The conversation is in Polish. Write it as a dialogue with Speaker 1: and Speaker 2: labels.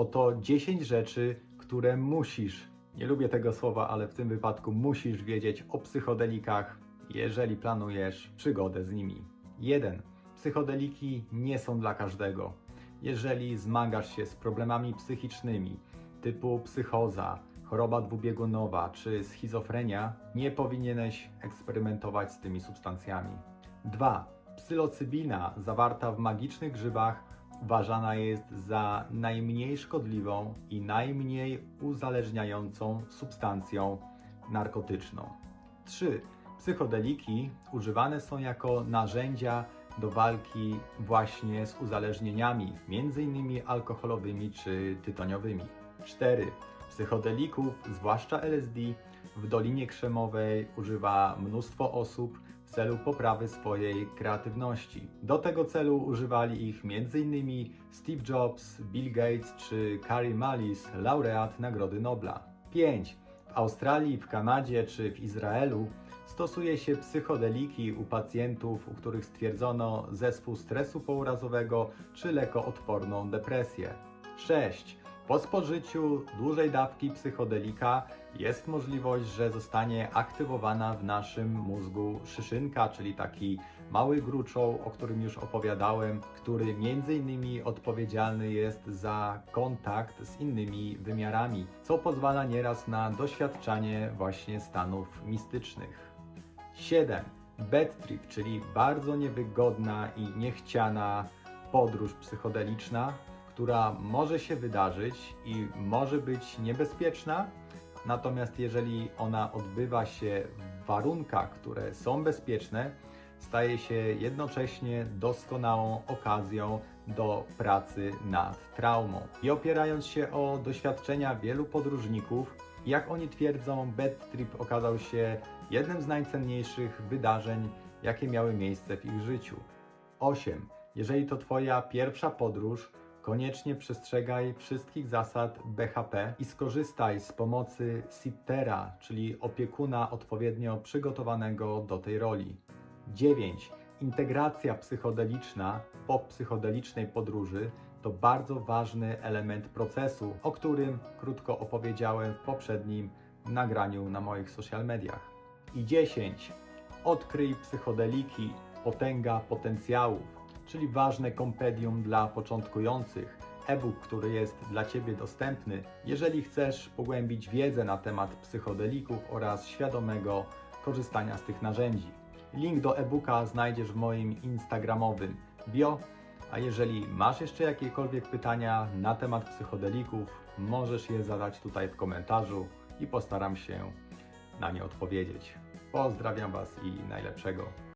Speaker 1: Oto 10 rzeczy, które musisz, nie lubię tego słowa, ale w tym wypadku musisz wiedzieć o psychodelikach, jeżeli planujesz przygodę z nimi. 1. Psychodeliki nie są dla każdego. Jeżeli zmagasz się z problemami psychicznymi typu psychoza, choroba dwubiegunowa czy schizofrenia, nie powinieneś eksperymentować z tymi substancjami. 2. Psylocybina zawarta w magicznych grzybach uważana jest za najmniej szkodliwą i najmniej uzależniającą substancją narkotyczną. 3. Psychodeliki używane są jako narzędzia do walki właśnie z uzależnieniami, m.in. alkoholowymi czy tytoniowymi. 4. Psychodelików, zwłaszcza LSD, w Dolinie Krzemowej używa mnóstwo osób w celu poprawy swojej kreatywności. Do tego celu używali ich m.in. Steve Jobs, Bill Gates czy Carrie Mullis, laureat Nagrody Nobla. 5. W Australii, w Kanadzie czy w Izraelu stosuje się psychodeliki u pacjentów, u których stwierdzono zespół stresu pourazowego czy lekoodporną depresję. 6. Po spożyciu dużej dawki psychodelika jest możliwość, że zostanie aktywowana w naszym mózgu szyszynka, czyli taki mały gruczoł, o którym już opowiadałem, który między innymi odpowiedzialny jest za kontakt z innymi wymiarami, co pozwala nieraz na doświadczanie właśnie stanów mistycznych. 7. Bad trip, czyli bardzo niewygodna i niechciana podróż psychodeliczna, która może się wydarzyć i może być niebezpieczna, natomiast jeżeli ona odbywa się w warunkach, które są bezpieczne, staje się jednocześnie doskonałą okazją do pracy nad traumą. I opierając się o doświadczenia wielu podróżników, jak oni twierdzą, Bad Trip okazał się jednym z najcenniejszych wydarzeń, jakie miały miejsce w ich życiu. 8. Jeżeli to Twoja pierwsza podróż, koniecznie przestrzegaj wszystkich zasad BHP i skorzystaj z pomocy sittera, czyli opiekuna odpowiednio przygotowanego do tej roli. 9. Integracja psychodeliczna po psychodelicznej podróży to bardzo ważny element procesu, o którym krótko opowiedziałem w poprzednim nagraniu na moich social mediach. I 10. Odkryj psychodeliki, potęga potencjałów, czyli ważne kompedium dla początkujących, e-book, który jest dla Ciebie dostępny, jeżeli chcesz pogłębić wiedzę na temat psychodelików oraz świadomego korzystania z tych narzędzi. Link do e-booka znajdziesz w moim instagramowym bio, a jeżeli masz jeszcze jakiekolwiek pytania na temat psychodelików, możesz je zadać tutaj w komentarzu i postaram się na nie odpowiedzieć. Pozdrawiam Was i najlepszego.